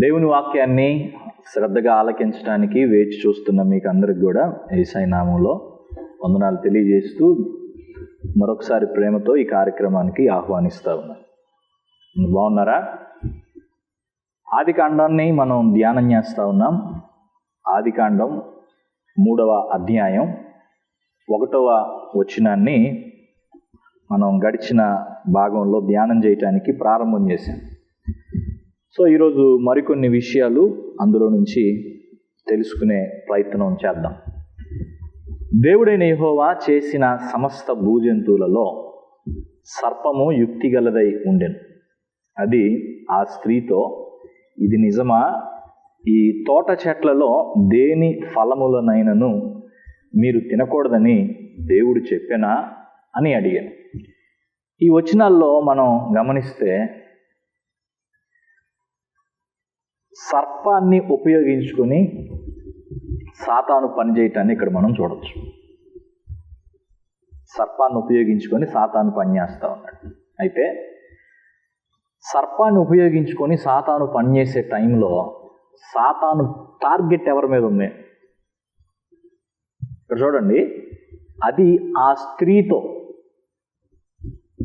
దేవుని వాక్యాన్ని శ్రద్ధగా ఆలకించడానికి వేచి చూస్తున్న మీకు అందరికి కూడా ఏసై నామంలో వందనాలు తెలియజేస్తూ మరొకసారి ప్రేమతో ఈ కార్యక్రమానికి ఆహ్వానిస్తూ ఉన్నాను బాగున్నారా? ఆది కాండాన్ని మనం ధ్యానం చేస్తూ ఉన్నాం. ఆది కాండం మూడవ అధ్యాయం ఒకటవ వచనాన్ని మనం గడిచిన భాగంలో ధ్యానం చేయటానికి ప్రారంభం చేశాం. సో ఈరోజు మరికొన్ని విషయాలు అందులో నుంచి తెలుసుకునే ప్రయత్నం చేద్దాం. దేవుడైన యహోవా చేసిన సమస్త భూజంతువులలో సర్పము యుక్తిగలదై ఉండెను. అది ఆ స్త్రీతో ఇది నిజమా? ఈ తోట చెట్లలో దేని ఫలములనైనను మీరు తినకూడదని దేవుడు చెప్పెనా? అని అడిగాను. ఈ వచనాల్లో మనం గమనిస్తే సర్పాన్ని ఉపయోగించుకొని సాతాను పనిచేయటాన్ని ఇక్కడ మనం చూడవచ్చు సర్పాన్ని ఉపయోగించుకొని సాతాను పనిచేస్తూ ఉన్నాడు. అయితే సర్పాన్ని ఉపయోగించుకొని సాతాను పనిచేసే టైంలో సాతాను టార్గెట్ ఎవరి మీద ఉంది? ఇక్కడ చూడండి. అది ఆ స్త్రీతో.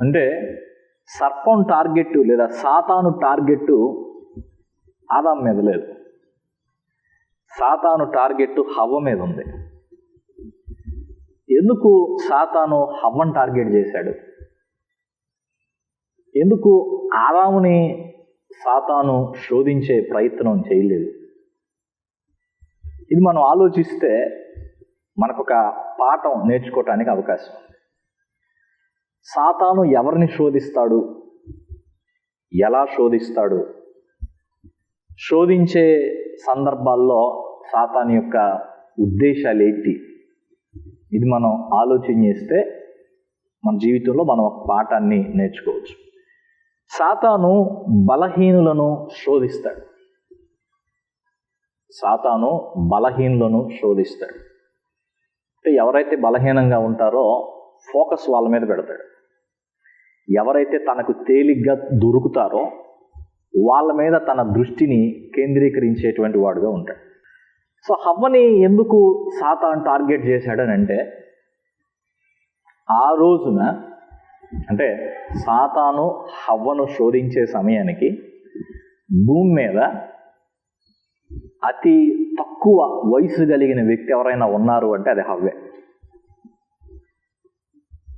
అంటే సర్పం టార్గెట్ లేదా సాతాను టార్గెట్ ఆదాం మీద లేదు. సాతాను టార్గెట్ హవ్వ మీద ఉంది. ఎందుకు సాతాను హవ్వను టార్గెట్ చేశాడు? ఎందుకు ఆదాముని సాతాను శోధించే ప్రయత్నం చేయలేదు? ఇది మనం ఆలోచిస్తే మనకొక పాఠం నేర్చుకోవటానికి అవకాశం సాతాను ఎవరిని శోధిస్తాడు? ఎలా శోధిస్తాడు? శోధించే సందర్భాల్లో సాతాన్ యొక్క ఉద్దేశాలు ఏంటి? ఇది మనం ఆలోచన చేస్తే మన జీవితంలో మనం ఒక పాఠాన్ని నేర్చుకోవచ్చు. సాతాను బలహీనులను శోధిస్తాడు. సాతాను బలహీనులను శోధిస్తాడు. అంటే ఎవరైతే బలహీనంగా ఉంటారో ఫోకస్ వాళ్ళ మీద పెడతాడు. ఎవరైతే తనకు తేలిగ్గా దొరుకుతారో వాళ్ళ మీద తన దృష్టిని కేంద్రీకరించేటువంటి వాడుగా ఉంటాడు. సో హవ్వని ఎందుకు సాతాన్ టార్గెట్ చేశాడని అంటే ఆ రోజున అంటే సాతాను హవ్వను శోధించే సమయానికి భూమి మీద అతి తక్కువ వయసు కలిగిన వ్యక్తి ఎవరైనా ఉన్నారు అంటే అది హవ్వే.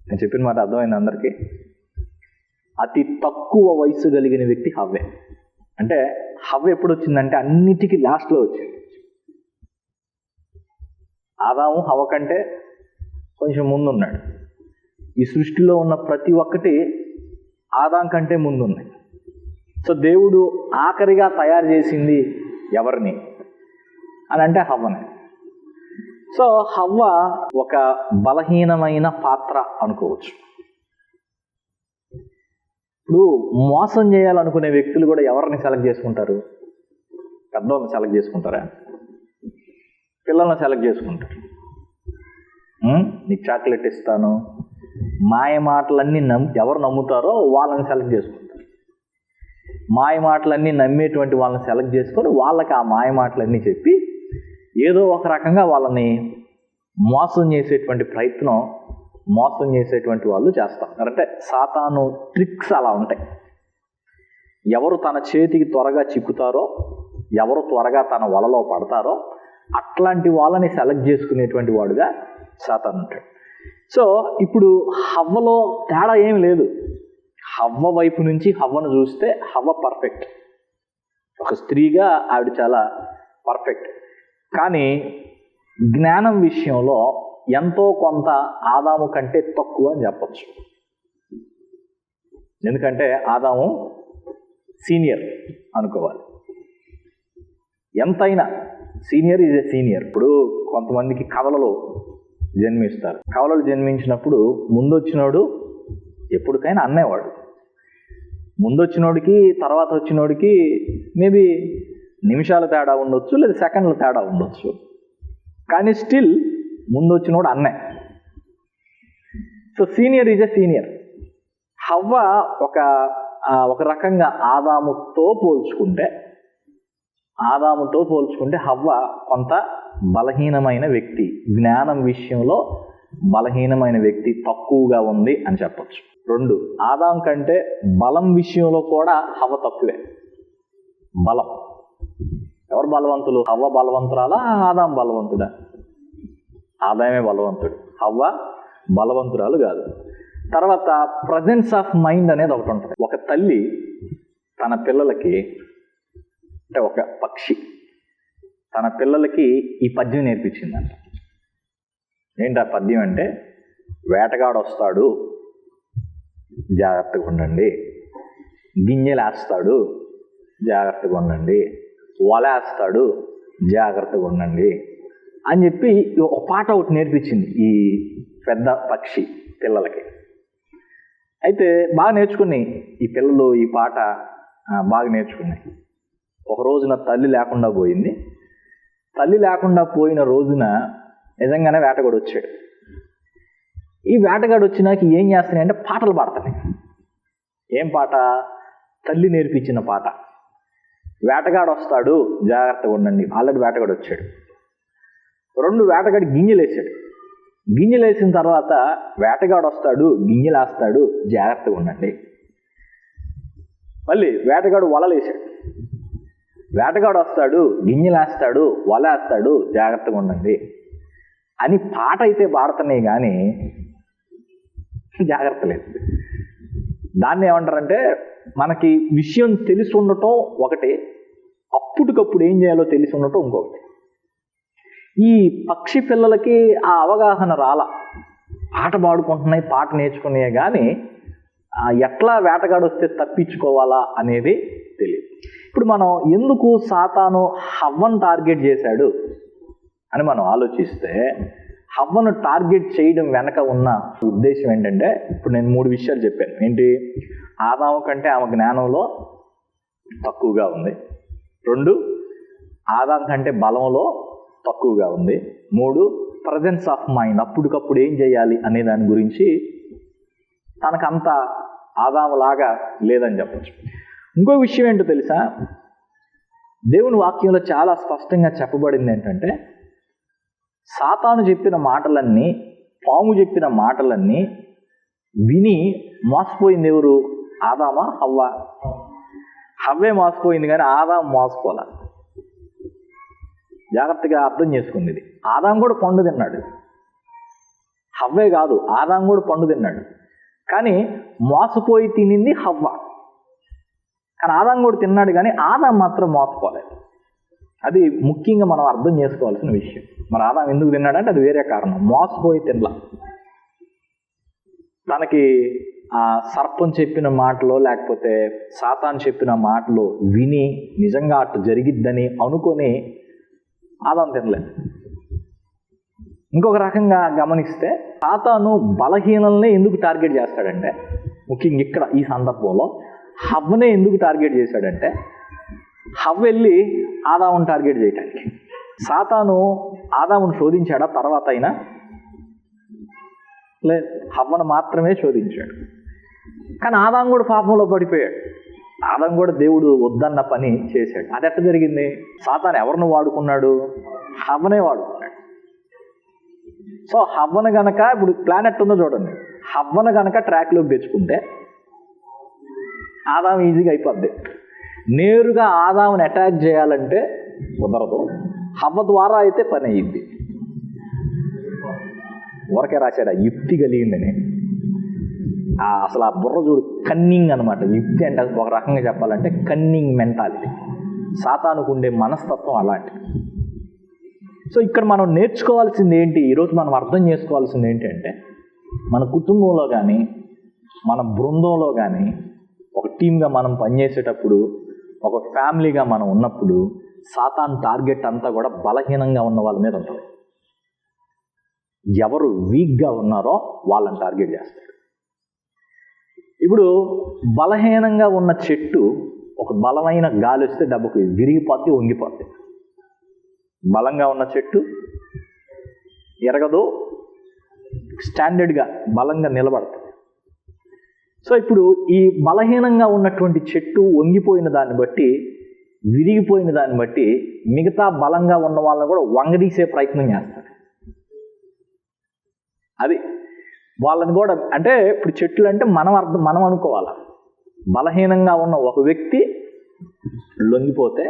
నేను చెప్పిన మాట అర్థమైంది అందరికీ? అతి తక్కువ వయసు కలిగిన వ్యక్తి హవ్వే. అంటే హవ్వ ఎప్పుడు వచ్చిందంటే అన్నిటికీ లాస్ట్లో వచ్చింది. ఆదాము హవ కంటే కొంచెం ముందున్నాడు. ఈ సృష్టిలో ఉన్న ప్రతి ఒక్కటి ఆదాం కంటే ముందున్నాయి సో దేవుడు ఆఖరిగా తయారు చేసింది ఎవరిని? అని అంటే హవ్వనే. సో హవ్వ ఒక బలహీనమైన పాత్ర అనుకోవచ్చు. ఇప్పుడు మోసం చేయాలనుకునే వ్యక్తులు కూడా ఎవరిని సెలెక్ట్ చేసుకుంటారు? పెద్దవాళ్ళని సెలెక్ట్ చేసుకుంటారా? పిల్లల్ని సెలెక్ట్ చేసుకుంటారు. నీకు చాక్లెట్ ఇస్తాను. మాయ మాటలన్నీ నమ్ ఎవరు నమ్ముతారో వాళ్ళని సెలెక్ట్ చేసుకుంటారు. మాయ మాటలన్నీ నమ్మేటువంటి వాళ్ళని సెలెక్ట్ చేసుకొని వాళ్ళకి ఆ మాయ మాటలన్నీ చెప్పి ఏదో ఒక రకంగా వాళ్ళని మోసం చేసేటువంటి ప్రయత్నం మోసం చేసేటువంటి వాళ్ళు చేస్తారు. అంటే సాతాను ట్రిక్స్ అలా ఉంటాయి. ఎవరు తన చేతికి త్వరగా చిక్కుతారో ఎవరు త్వరగా తన వలలో పడతారో అట్లాంటి వాళ్ళని సెలెక్ట్ చేసుకునేటువంటి వాడుగా సాతాను ఉంటాడు. సో ఇప్పుడు హవ్వలో తేడా ఏం లేదు. హవ్వ వైపు నుంచి హవ్వను చూస్తే హవ్వ పర్ఫెక్ట్ ఒక స్త్రీగా ఆవిడ చాలా పర్ఫెక్ట్ కానీ జ్ఞానం విషయంలో ఎంతో కొంత ఆదాము కంటే తక్కువ అని చెప్పచ్చు. ఎందుకంటే ఆదాము సీనియర్ అనుకోవాలి. ఎంతైనా సీనియర్ ఈజ్ ఎ సీనియర్. ఇప్పుడు కొంతమందికి కవలలో జన్మిస్తారు. కవలలు జన్మించినప్పుడు ముందొచ్చినోడు ఎప్పటికైనా అన్నేవాడు. ముందొచ్చినోడికి తర్వాత వచ్చినోడికి మేబీ నిమిషాల తేడా ఉండొచ్చు లేదా సెకండ్ల తేడా ఉండొచ్చు. కానీ స్టిల్ ముందు వచ్చినోడు అన్నే. So senior is a senior హవ్వ ఒక ఒక రకంగా ఆదాముతో పోల్చుకుంటే ఆదాముతో పోల్చుకుంటే హవ్వ కొంత బలహీనమైన వ్యక్తి జ్ఞానం విషయంలో బలహీనమైన వ్యక్తి తక్కువగా ఉంది అని చెప్పచ్చు. రెండు ఆదాం కంటే బలం విషయంలో కూడా హవ్వ తక్కువే. బలం. ఎవరు బలవంతులు? హవ్వ బలవంతురాలా? ఆదాం బలవంతుడా? ఆదాయమే బలవంతుడు. అవ్వ బలవంతురాలు కాదు. తర్వాత ప్రజెన్స్ ఆఫ్ మైండ్ అనేది ఒకటి ఉంటుంది. ఒక తల్లి తన పిల్లలకి అంటే ఒక పక్షి తన పిల్లలకి ఈ పద్యం నేర్పించిందంట. ఏంటి ఆ పద్యం అంటే వేటగాడు వస్తాడు జాగ్రత్తగా ఉండండి. గింజలేస్తాడు జాగ్రత్తగా ఉండండి. వలేస్తాడు జాగ్రత్తగా ఉండండి. అని చెప్పి ఒక పాట ఒకటి నేర్పించింది ఈ పెద్ద పక్షి పిల్లలకి. అయితే బాగా నేర్చుకుని ఈ పిల్లలు ఈ పాట బాగా నేర్చుకున్నాయి. ఒక రోజున తల్లి లేకుండా పోయింది. తల్లి లేకుండా పోయిన రోజున నిజంగానే వేటగాడు వచ్చాడు. ఈ వేటగాడు వచ్చినాక ఏం చేస్తున్నాయి అంటే పాటలు పాడతాయి ఏం పాట? తల్లి నేర్పించిన పాట. వేటగాడు వస్తాడు జాగ్రత్తగా ఉండండి. ఆల్రెడీ వేటగాడు వచ్చాడు. రెండు వేటగాడి గింజలు గింజలేసిన తర్వాత వేటగాడు వస్తాడు గింజలేస్తాడు జాగ్రత్తగా ఉండండి. మళ్ళీ వేటగాడు వలలేసాడు వేటగాడు వస్తాడు గింజలు వేస్తాడు జాగ్రత్తగా ఉండండి. అని పాట అయితే పాడుతున్నాయి కానీ జాగ్రత్త లేదు. దాన్ని ఏమంటారంటే మనకి విషయం తెలిసి ఉండటం ఒకటి అప్పటికప్పుడు ఏం చేయాలో తెలిసి ఉండటం ఇంకొకటి. ఈ పక్షి పిల్లలకి ఆ అవగాహన రాల. పాట పాడుకుంటున్నాయి పాట నేర్చుకునే కానీ ఆ ఎట్లా వేటగాడు వస్తే తప్పించుకోవాలా అనేది తెలియదు ఇప్పుడు మనం ఎందుకు సాతాను హవ్వను టార్గెట్ చేశాడు అని మనం ఆలోచిస్తే హవ్వను టార్గెట్ చేయడం వెనక ఉన్న ఉద్దేశం ఏంటంటే ఇప్పుడు నేను మూడు విషయాలు చెప్పాను. ఏంటి? ఆదాము కంటే ఆమె జ్ఞానంలో తక్కువగా ఉంది. రెండు ఆదాం కంటే బలంలో తక్కువగా ఉంది. మూడు ప్రజెన్స్ ఆఫ్ మైండ్ అప్పటికప్పుడు ఏం చేయాలి అనే దాని గురించి తనకంత ఆదాములాగా లేదని చెప్పచ్చు. ఇంకో విషయం ఏంటో తెలుసా? దేవుని వాక్యంలో చాలా స్పష్టంగా చెప్పబడింది ఏంటంటే సాతాను చెప్పిన మాటలన్నీ పాము చెప్పిన మాటలన్నీ విని మోసపోయింది ఎవరు? ఆదామా? హవ్వ? హవ్వే మోసపోయింది కానీ ఆదాం మోసపోలే? జాగ్రత్తగా అర్థం చేసుకుంది ఇది. ఆదాం కూడా పండు తిన్నాడు. హవ్వే కాదు ఆదాం కూడా పండు తిన్నాడు. కానీ మోసపోయి తినింది హవ్వ. కానీ ఆదాం కూడా తిన్నాడు కానీ ఆదాం మాత్రం మోసపోలేదు అది ముఖ్యంగా మనం అర్థం చేసుకోవాల్సిన విషయం. మరి ఆదాం ఎందుకు తిన్నాడంటే అది వేరే కారణం. మోసపోయి తినలా. తనకి ఆ సర్పం చెప్పిన మాటలో లేకపోతే సాతాన్ చెప్పిన మాటలు విని నిజంగా అటు జరిగిద్దని అనుకొని ఆదాం తినలేదు ఇంకొక రకంగా గమనిస్తే సాతాను బలహీనల్ని ఎందుకు టార్గెట్ చేస్తాడంటే ముఖ్యంగా ఇక్కడ ఈ సందర్భంలో హవ్వనే ఎందుకు టార్గెట్ చేశాడంటే హవ్ వెళ్ళి ఆదామును టార్గెట్ చేయటానికి. సాతాను ఆదామును శోధించాడా? తర్వాత అయినా లేదు హవ్వను మాత్రమే శోధించాడు. కానీ ఆదాం కూడా పాపంలో పడిపోయాడు. ఆదం కూడా దేవుడు వద్దన్న పని చేశాడు. అది ఎట్ట జరిగింది? సాతాను ఎవరిని వాడుకున్నాడు? హవ్వనే వాడుకున్నాడు. సో హవ్వను గనక ఇప్పుడు ప్లానెట్ ఉందో చూడండి. హవ్వను గనక ట్రాక్లోకి తెచ్చుకుంటే ఆదాం ఈజీగా అయిపోద్ది. నేరుగా ఆదాముని అటాక్ చేయాలంటే కుదరదు. హవ్వ ద్వారా అయితే పని అయ్యింది ఊరకే రాశాడు యుక్తి కలిగిందని. అసలు ఆ బుర్ర చూడు కన్నింగ్ అనమాట యుక్తి అంటే ఒక రకంగా చెప్పాలంటే కన్నింగ్ మెంటాలిటీ సాతానుకు ఉండే మనస్తత్వం అలాంటిది సో ఇక్కడ మనం నేర్చుకోవాల్సింది ఏంటి? ఈరోజు మనం అర్థం చేసుకోవాల్సింది ఏంటంటే మన కుటుంబంలో కానీ మన బృందంలో కానీ ఒక టీమ్గా మనం పనిచేసేటప్పుడు ఒక ఫ్యామిలీగా మనం ఉన్నప్పుడు సాతాన్ టార్గెట్ అంతా కూడా బలహీనంగా ఉన్న వాళ్ళ మీద ఉంటుంది. ఎవరు వీక్గా ఉన్నారో వాళ్ళని టార్గెట్ చేస్తాడు ఇప్పుడు బలహీనంగా ఉన్న చెట్టు ఒక బలమైన గాలి వస్తే దెబ్బకు విరిగిపోద్ది వంగిపోద్ది. బలంగా ఉన్న చెట్టు ఎరగదు స్టాండర్డ్గా బలంగా నిలబడుతుంది సో ఇప్పుడు ఈ బలహీనంగా ఉన్నటువంటి చెట్టు వంగిపోయిన దాన్ని బట్టి విరిగిపోయిన దాన్ని బట్టి మిగతా బలంగా ఉన్న వాళ్ళని కూడా వంగదీసే ప్రయత్నం చేస్తాడు అది వాళ్ళని కూడా అంటే ఇప్పుడు చెట్లు అంటే మనం అర్థం మనం అనుకోవాలి. బలహీనంగా ఉన్న ఒక వ్యక్తి లొంగిపోతే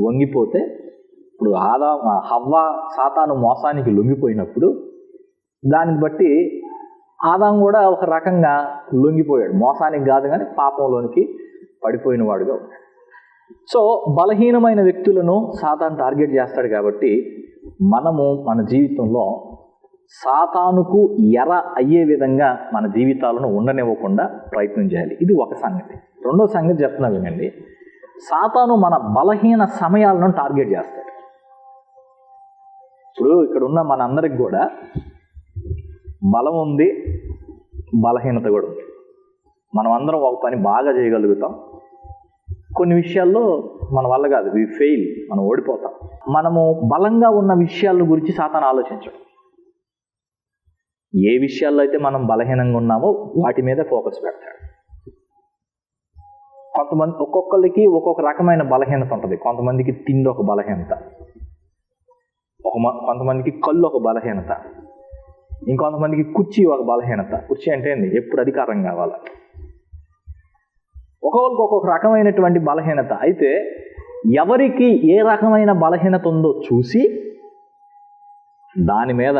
వంగిపోతే ఇప్పుడు ఆదా హవ్వ సాతాను మోసానికి లొంగిపోయినప్పుడు దాన్ని బట్టి ఆదాం కూడా ఒక రకంగా లొంగిపోయాడు. మోసానికి కాదు కానీ పాపంలోనికి పడిపోయిన వాడుగా ఉన్నాడు. సో బలహీనమైన వ్యక్తులను సాతాను టార్గెట్ చేస్తాడు కాబట్టి మనము మన జీవితంలో సాతానుకు ఎర అయ్యే విధంగా మన జీవితాలను ఉండనివ్వకుండా ప్రయత్నం చేయాలి. ఇది ఒక సంగతి. రెండో సంగతి చెప్తున్నా వినండి. సాతాను మన బలహీన సమయాలను టార్గెట్ చేస్తాడు. ఇప్పుడు ఇక్కడ ఉన్న మనందరికి కూడా బలం ఉంది బలహీనత కూడా ఉంది. మనం అందరం ఒక పని బాగా చేయగలుగుతాం. కొన్ని విషయాల్లో మన వల్ల కాదు వి ఫెయిల్ మనం ఓడిపోతాం. మనము బలంగా ఉన్న విషయాల గురించి సాతాను ఆలోచించడం. ఏ విషయాల్లో అయితే మనం బలహీనంగా ఉన్నామో వాటి మీద ఫోకస్ పెడతాడు. కొంతమంది ఒక్కొక్కరికి ఒక్కొక్క రకమైన బలహీనత ఉంటుంది. కొంతమందికి తిండి ఒక బలహీనత. ఒక మ- కొంతమందికి కళ్ళు ఒక బలహీనత. ఇంకొంతమందికి కుర్చీ ఒక బలహీనత. కుర్చీ అంటే ఏంది? ఎప్పుడు అధికారం కావాలి? ఒక్కొక్కరికి ఒక్కొక్క రకమైనటువంటి బలహీనత. అయితే ఎవరికి ఏ రకమైన బలహీనత ఉందో చూసి దాని మీద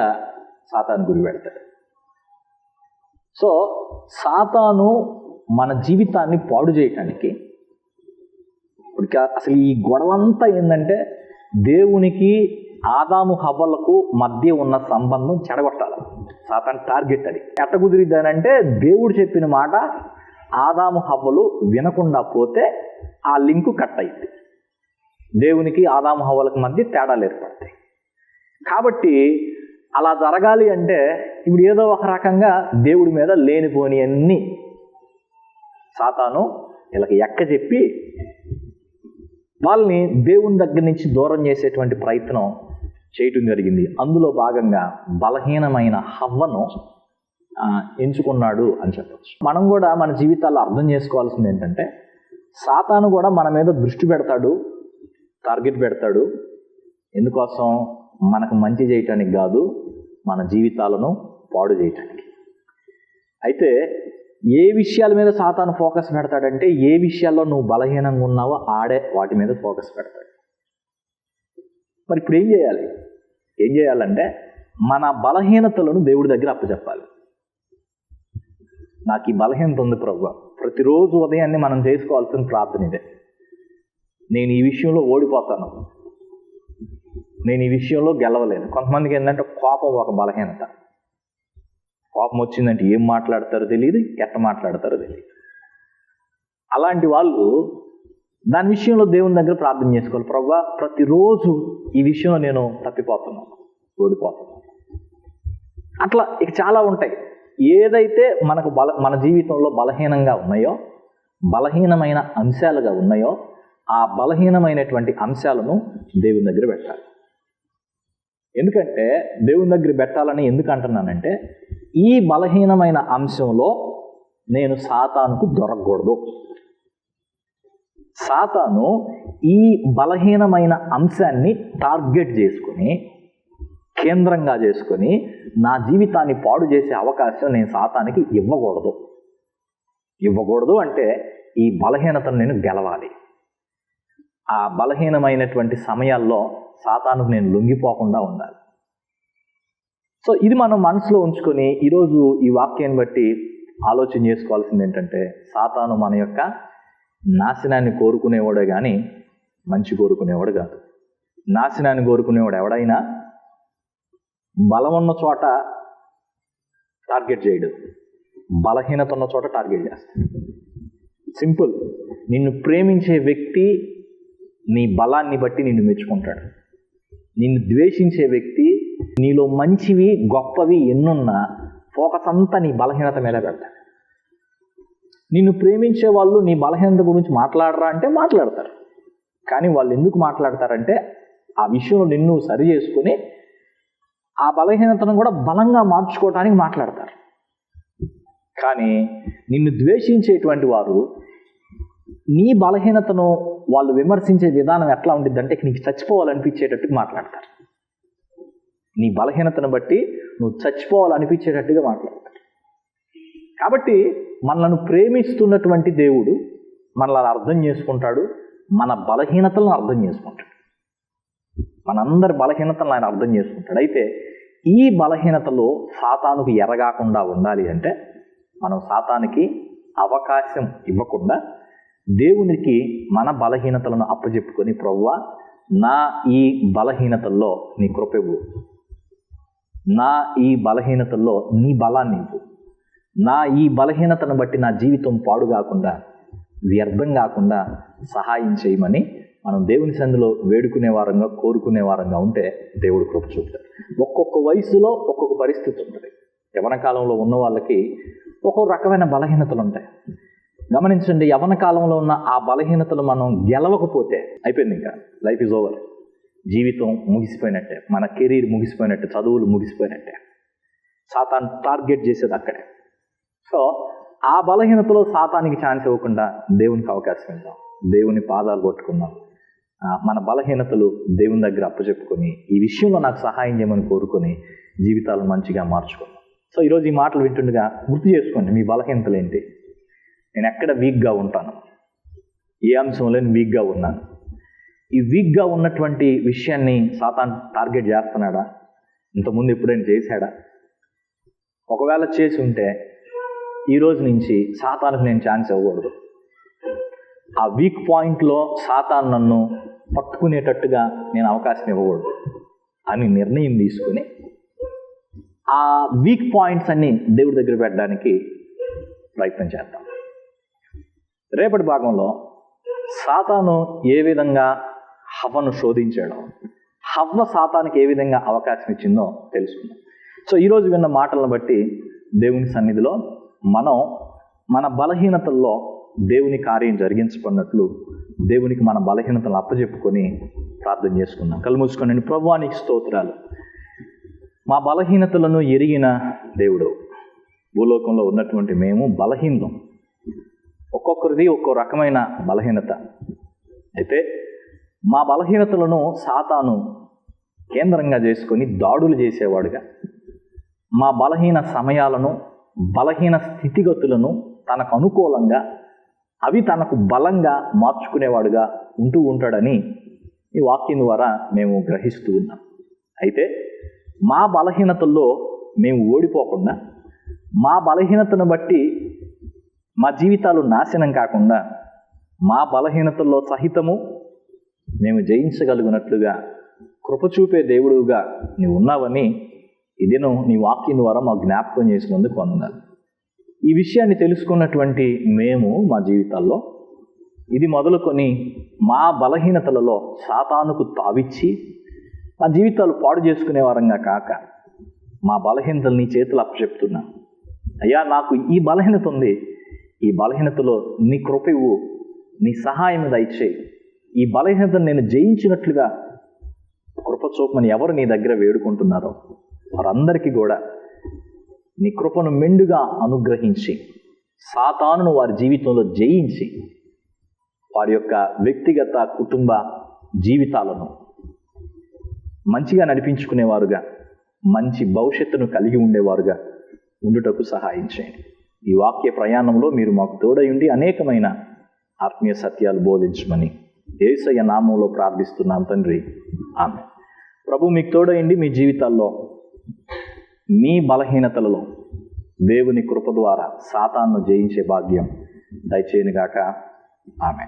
సాతాను గురి పెడతాడు. సో సాతాను మన జీవితాన్ని పాడు చేయటానికి ఇప్పుడు అసలు ఈ గొడవ అంతా ఏంటంటే దేవునికి ఆదాము హవ్వలకు మధ్య ఉన్న సంబంధం చెడగొట్టాలి. సాతాన్ టార్గెట్ అది. ఎట్ట కుదిరిద్దానంటే దేవుడు చెప్పిన మాట ఆదాము హవ్వలు వినకుండా పోతే ఆ లింకు కట్ అయింది దేవునికి ఆదాము హవ్వలకు మధ్య తేడాలు ఏర్పడతాయి. కాబట్టి అలా జరగాలి అంటే ఇప్పుడు ఏదో ఒక రకంగా దేవుడి మీద లేనిపోని అన్ని సాతాను వీళ్ళకి ఎక్క చెప్పి వాళ్ళని దేవుని దగ్గర నుంచి దూరం చేసేటువంటి ప్రయత్నం చేయటం జరిగింది. అందులో భాగంగా బలహీనమైన హవ్వను ఎంచుకున్నాడు అని చెప్పచ్చు. మనం కూడా మన జీవితాల్లో అర్థం చేసుకోవాల్సింది ఏంటంటే సాతాను కూడా మన మీద దృష్టి పెడతాడు టార్గెట్ పెడతాడు. ఎందుకోసం? మనకు మంచి చేయటానికి కాదు మన జీవితాలను పాడు చేయటానికి. అయితే ఏ విషయాల మీద సాతాను ఫోకస్ పెడతాడంటే ఏ విషయాల్లో నువ్వు బలహీనంగా ఉన్నావో ఆడే వాటి మీద ఫోకస్ పెడతాడు. మరి ఇప్పుడు ఏం చేయాలి? ఏం చేయాలంటే మన బలహీనతలను దేవుడి దగ్గర అప్పచెప్పాలి. నాకు ఈ బలహీనత ఉంది ప్రభు. ప్రతిరోజు ఉదయాన్నే మనం చేసుకోవాల్సిన ప్రార్థన ఇదే. నేను ఈ విషయంలో ఓడిపోతాను. నేను ఈ విషయంలో గెలవలేను. కొంతమందికి ఏంటంటే కోపం ఒక బలహీనత. కోపం వచ్చిందంటే ఏం మాట్లాడతారో తెలియదు ఎట్ట మాట్లాడతారో తెలియదు అలాంటి వాళ్ళు దాని విషయంలో దేవుని దగ్గర ప్రార్థన చేసుకోవాలి. ప్రభా ప్రతిరోజు ఈ విషయంలో నేను తప్పిపోతున్నాను ఓడిపోతున్నాను అట్లా ఇక చాలా ఉంటాయి. ఏదైతే మనకు బల మన జీవితంలో బలహీనంగా ఉన్నాయో బలహీనమైన అంశాలుగా ఉన్నాయో ఆ బలహీనమైనటువంటి అంశాలను దేవుని దగ్గర పెట్టాలి. ఎందుకంటే దేవుని దగ్గర పెట్టాలని ఎందుకు అంటున్నానంటే ఈ బలహీనమైన అంశంలో నేను సాతానుకు దొరకకూడదు. సాతాను ఈ బలహీనమైన అంశాన్ని టార్గెట్ చేసుకుని కేంద్రంగా చేసుకొని నా జీవితాన్ని పాడు చేసే అవకాశం నేను సాతానికి ఇవ్వకూడదు. ఇవ్వకూడదు అంటే ఈ బలహీనతను నేను గెలవాలి. ఆ బలహీనమైనటువంటి సమయాల్లో సాతానుకు నేను లొంగిపోకుండా ఉండాలి. సో ఇది మనం మనసులో ఉంచుకొని ఈరోజు ఈ వాక్యాన్ని బట్టి ఆలోచన చేసుకోవాల్సింది ఏంటంటే సాతాను మన యొక్క నాశనాన్ని కోరుకునేవాడే కానీ మంచి కోరుకునేవాడు కాదు. నాశనాన్ని కోరుకునేవాడు ఎవడైనా బలం ఉన్న చోట టార్గెట్ చేయడు. బలహీనత ఉన్న చోట టార్గెట్ చేస్తాడు. సింపుల్. నిన్ను ప్రేమించే వ్యక్తి నీ బలాన్ని బట్టి నిన్ను మెచ్చుకుంటాడు. నిన్ను ద్వేషించే వ్యక్తి నీలో మంచివి గొప్పవి ఎన్నున్నా ఫోకస్ అంతా నీ బలహీనత మీద పెడతాడు నిన్ను ప్రేమించే వాళ్ళు నీ బలహీనత గురించి మాట్లాడరా అంటే మాట్లాడతారు. కానీ వాళ్ళు ఎందుకు మాట్లాడతారంటే ఆ విషయంలో నిన్ను సరి చేసుకుని ఆ బలహీనతను కూడా బలంగా మార్చుకోవటానికి మాట్లాడతారు. కానీ నిన్ను ద్వేషించేటువంటి వారు నీ బలహీనతను వాళ్ళు విమర్శించే విధానం ఎట్లా ఉంటుంది అంటే నీకు చచ్చిపోవాలనిపించేటట్టు మాట్లాడతారు. నీ బలహీనతను బట్టి నువ్వు చచ్చిపోవాలనిపించేటట్టుగా మాట్లాడతారు. కాబట్టి మనలను ప్రేమిస్తున్నటువంటి దేవుడు మనల్ని అర్థం చేసుకుంటాడు మన బలహీనతలను అర్థం చేసుకుంటాడు. మనందరి బలహీనతలను ఆయన అర్థం చేసుకుంటాడు. అయితే ఈ బలహీనతలో సాతానుకు ఎరగాకుండా ఉండాలి అంటే మనం సాతానికి అవకాశం ఇవ్వకుండా దేవునికి మన బలహీనతలను అప్పచెప్పుకొని ప్రవ్వా నా ఈ బలహీనతల్లో నీ కృపెవు నా ఈ బలహీనతల్లో నీ బలాన్ని ఇవ్వు. నా ఈ బలహీనతను బట్టి నా జీవితం పాడు కాకుండా వ్యర్థం కాకుండా సహాయం చేయమని మనం దేవుని సందులో వేడుకునే వారంగా కోరుకునే వారంగా ఉంటే దేవుడు కృప చూపుతాడు. ఒక్కొక్క వయసులో ఒక్కొక్క పరిస్థితి ఉంటుంది. యవన కాలంలో ఉన్న వాళ్ళకి ఒక్కొక్క రకమైన బలహీనతలు ఉంటాయి. గమనించండి యవన కాలంలో ఉన్న ఆ బలహీనతలు మనం గెలవకపోతే అయిపోయింది ఇంకా. లైఫ్ ఇస్ ఓవర్ జీవితం ముగిసిపోయినట్టే మన కెరీర్ ముగిసిపోయినట్టే చదువులు ముగిసిపోయినట్టే. సాతాన్ టార్గెట్ చేసేది అక్కడే. సో ఆ బలహీనతలో సాతానికి ఛాన్స్ ఇవ్వకుండా దేవునికి అవకాశం ఇద్దాం. దేవుని పాదాలు కొట్టుకుందాం మన బలహీనతలు దేవుని దగ్గర అప్పచెప్పుకొని ఈ విషయంలో నాకు సహాయం చేయమని కోరుకొని జీవితాలను మంచిగా మార్చుకుందాం. సో ఈరోజు ఈ మాటలు వింటుండగా గుర్తు చేసుకోండి మీ బలహీనతలు ఏంటి? నేను ఎక్కడ వీక్గా ఉంటాను? ఏ అంశంలో నేను వీక్గా ఉన్నాను? ఈ వీక్గా ఉన్నటువంటి విషయాన్ని సాతాన్ టార్గెట్ చేస్తున్నాడా? ఇంతకుముందు ఎప్పుడైనా చేశాడా? ఒకవేళ చేసి ఉంటే ఈ రోజు నుంచి సాతానికి నేను ఛాన్స్ ఇవ్వకూడదు. ఆ వీక్ పాయింట్లో సాతాన్ నన్ను పట్టుకునేటట్టుగా నేను అవకాశం ఇవ్వకూడదు అని నిర్ణయం తీసుకుని ఆ వీక్ పాయింట్స్ అన్ని దేవుడి దగ్గర పెట్టడానికి ప్రయత్నం చేద్దాం. రేపటి భాగంలో సాతాను ఏ విధంగా హవ్వను శోధించాడో హవ్వ సాతానికి ఏ విధంగా అవకాశం ఇచ్చిందో తెలుసుకుందాం. సో ఈరోజు విన్న మాటలను బట్టి దేవుని సన్నిధిలో మనం మన బలహీనతల్లో దేవుని కార్యం జరిగించుకున్నట్లు దేవునికి మన బలహీనతలను అప్పచెప్పుకొని ప్రార్థన చేసుకుందాం. కళ్ళు ప్రభువానికి స్తోత్రాలు. మా బలహీనతలను ఎరిగిన దేవుడు. భూలోకంలో ఉన్నటువంటి మేము బలహీనం ఒక్కొక్కరిది ఒక్కో రకమైన బలహీనత. అయితే మా బలహీనతలను సాతాను కేంద్రంగా చేసుకొని దాడులు చేసేవాడుగా మా బలహీన సమయాలను బలహీన స్థితిగతులను తనకు అనుకూలంగా అవి తనకు బలంగా మార్చుకునేవాడుగా ఉంటూ ఉంటాడని ఈ వాక్యం ద్వారా మేము గ్రహిస్తూ ఉన్నాం. అయితే మా బలహీనతల్లో మేము ఓడిపోకుండా మా బలహీనతను బట్టి మా జీవితాలు నాశనం కాకుండా మా బలహీనతల్లో సహితము మేము జయించగలిగినట్లుగా కృప చూపే దేవుడుగా నీవు ఉన్నావని ఇదేను నీ వాక్యం ద్వారా మా జ్ఞాపకం చేసినందుకు వందనాలు. ఈ విషయాన్ని తెలుసుకున్నటువంటి మేము మా జీవితాల్లో ఇది మొదలుకొని మా బలహీనతలలో సాతానుకు తావిచ్చి మా జీవితాలు పాడు చేసుకునే వారంగా కాక మా బలహీనతలు నీ చేతులు అప్పచెప్తున్నా. అయ్యా నాకు ఈ బలహీనత ఉంది. ఈ బలహీనతలో నీ కృప ఇవ్వు నీ సహాయం దయచేయి ఈ బలహీనతను నేను జయించినట్లుగా కృప చూపమని ఎవరు నీ దగ్గర వేడుకుంటున్నారో వారందరికీ కూడా నీ కృపను మెండుగా అనుగ్రహించి సాతానును వారి జీవితంలో జయించి వారి యొక్క వ్యక్తిగత కుటుంబ జీవితాలను మంచిగా నడిపించుకునేవారుగా మంచి భవిష్యత్తును కలిగి ఉండేవారుగా ఉండుటకు సహాయం చేయండి. ఈ వాక్య ప్రయాణంలో మీరు మాకు తోడయుండి అనేకమైన ఆత్మీయ సత్యాలు బోధించమని ఏసయ్య నామంలో ప్రార్థిస్తున్నాం తండ్రి. ఆమె ప్రభు మీకు తోడయండి మీ జీవితాల్లో మీ బలహీనతలలో దేవుని కృప ద్వారా సాతాన్ను జయించే భాగ్యం దయచేయనుగాక. ఆమె